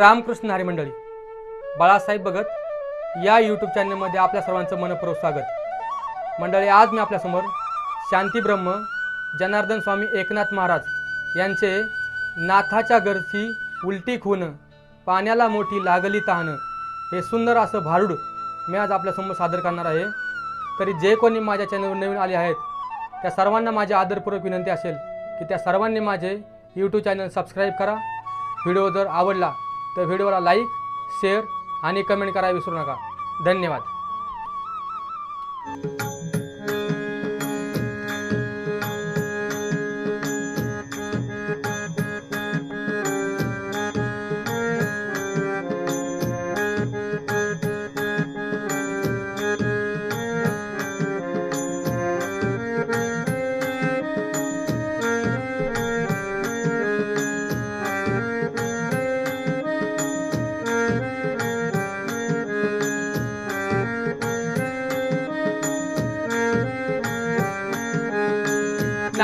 रामकृष्ण हरी मंडळी बाळासाहेब भगत या यूट्यूब चॅनलमध्ये आपल्या सर्वांचं मनपूर्वक स्वागत. मंडळी आज मी आपल्यासमोर शांतीब्रह्म जनार्दन स्वामी एकनाथ महाराज यांचे नाथाच्या घरची उलटी खून पाण्याला मोठी लागली तहानं हे सुंदर असं भारूड मी आज आपल्यासमोर सादर करणार आहे. तरी जे कोणी माझ्या चॅनलवर नवीन आले आहेत त्या सर्वांना माझी आदरपूर्वक विनंती असेल की त्या सर्वांनी माझे यूट्यूब चॅनल सबस्क्राईब करा. व्हिडिओ जर आवडला तर व्हिडिओला लाईक शेअर आणि कमेंट करायला विसरू नका. धन्यवाद.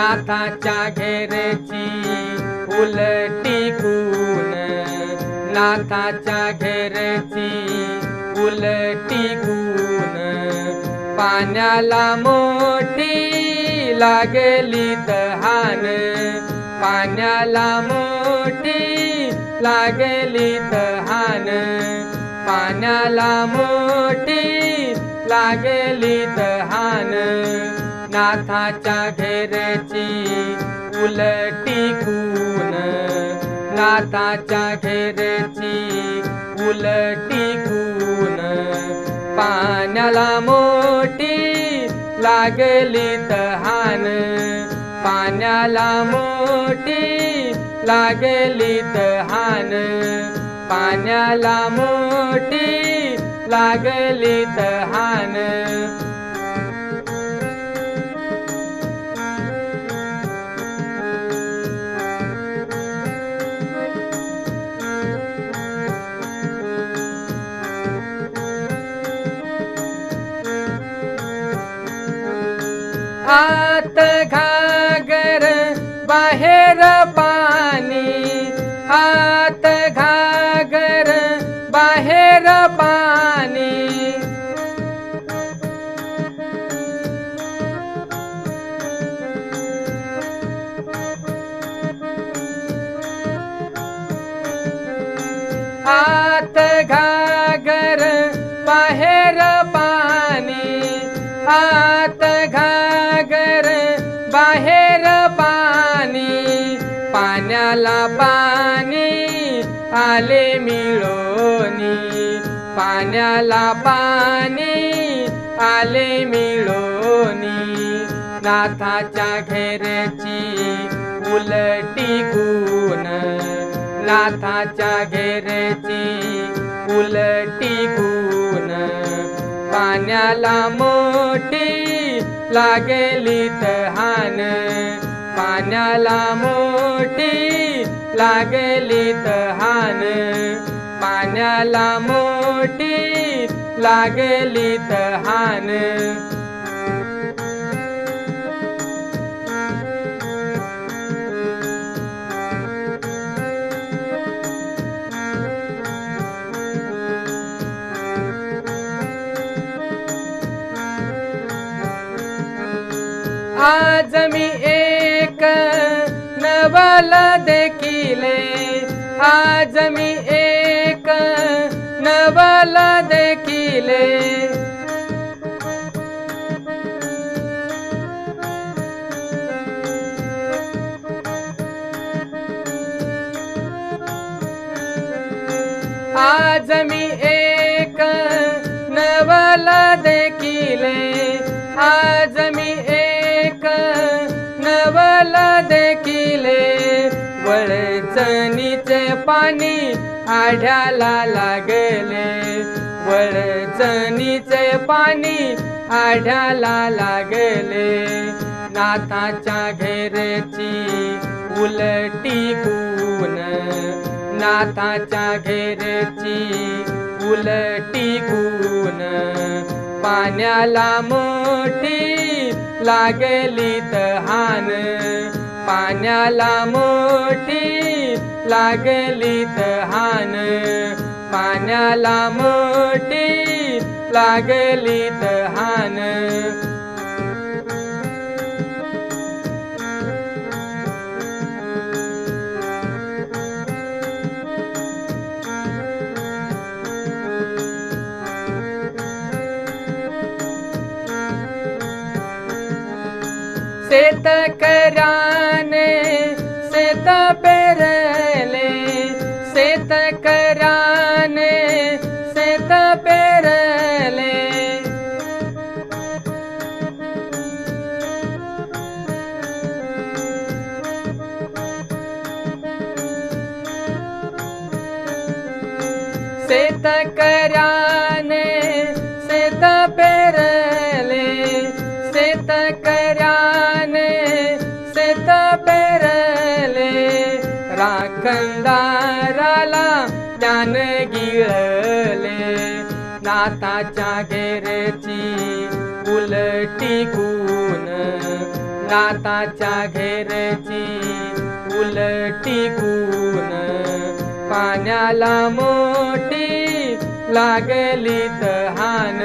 नाथाच्या घेरची उलटी गुण नाथाच्या घेरची उलटी गुण पाण्याला मोठी लागली दहान पाण्याला मोठी लागली दहान पाण्याला मोठी लागली दहान नाथाच्या घेरची उलटी गुण नाथाच्या घेरची उलटी गुण पाण्याला मोठी लागली तहान. पाण्याला मोठी लागली तहान. पाण्याला मोठी लागली तहान. आत घागर बाहेर पा मला पाणी आले मिळोनी. नाथाच्या घेरची उलटी गुण नाथाच्या घेरची उलटी गुण पाण्याला मोठी लागेली तहान. पाण्याला मोठी लागेली तहान. पाण्याला मोठी लागली तहान. आज मी एक नवल देखिले. आज मी मला देखील. आज मी एक नवला देखील. आज मी एक नवला देखील. वळचणीचे पाणी आढ्याला लागले. वळचणीचे पाणी आढ्याला लागले. नाथाच्या घेरची उलटी गुण नाथाच्या घेरची उलटी गुण पाण्याला मोठी लागली तहान. पाण्याला मोठी लागली तहान पाण्याला मोठी लागली तहान मो कराने शक कर शेतकऱ्याने शेत पेरले. शेतकऱ्याने शेत पेरले. राखणदाराला ज्ञान गिळले. नाताच्या घेरची उलटी गुण. नाताच्या घेरची उलटी गुण. पाण्याला मोठी लागलीत हान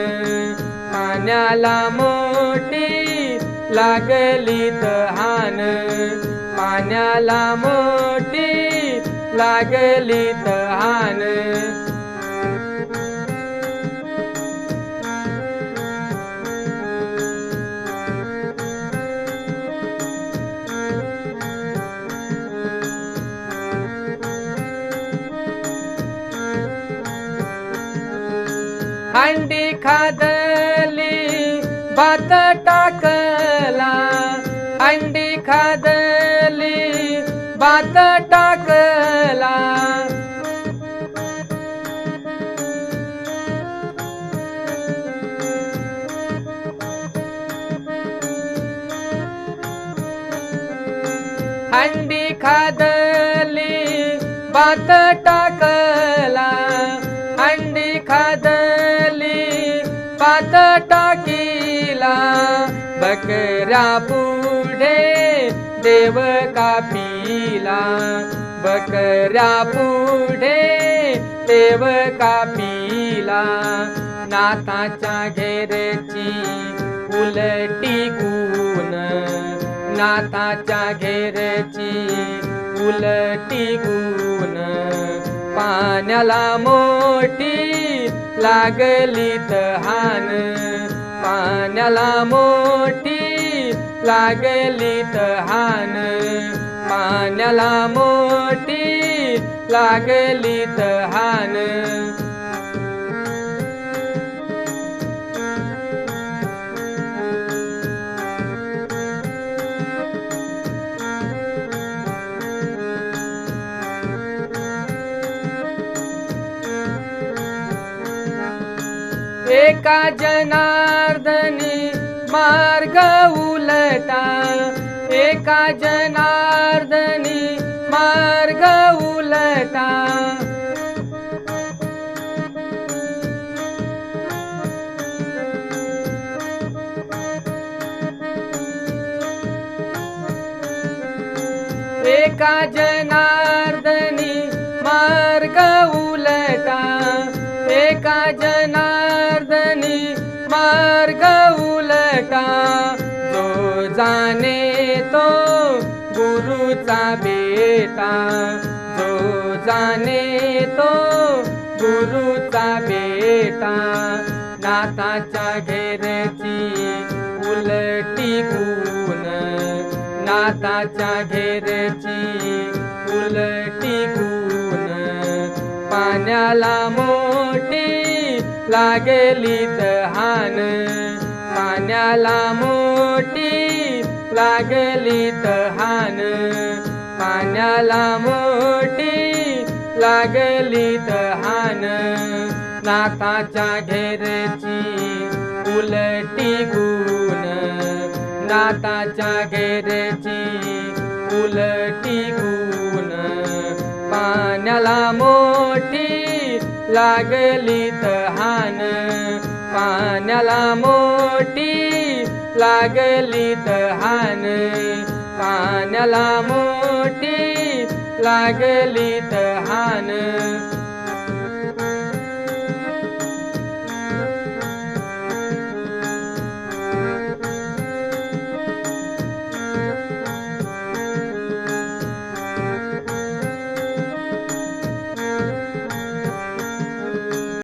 पाण्याला मोठी लागलीत हान पाण्याला मोठी लागलीत तहान. हंडी खादली भात टाकला. हंडी खादली भात टाकला. हंडी खादली बकरा पुढे देव कापीला. बकरा पुढे देव कापीला. नाताच्या घेरची उलटी गुण. नाताच्या घेरची उलटी गुण. पाण्याला मोठी लागलीत हान पाण्याला मोठी लागलीत हान. पाण्याला मोठी लागलीत हान. का जनार्दनी मार्ग उलटा? एका जनार्दनी मार्ग उलटा? एका जनार्द जाणे तो गुरुचा बेटा. जो जाणे तो गुरुचा बेटा. नाताच्या घेरची उलटी गुण. नाताच्या घेरची उलटी गुण. पाण्याला मोठी लागेली तहान. पाण्याला मोठी लागलीत हान पाण्याला मोठी लागलीत हान नाताच्या घेरची उलटी गुण. नाताच्या घेरची उलटी गुण. पाण्याला मोठी लागलीत हान पाण्याला मोठी लागलीत तहान. कान्याला मोठी लागली तहान.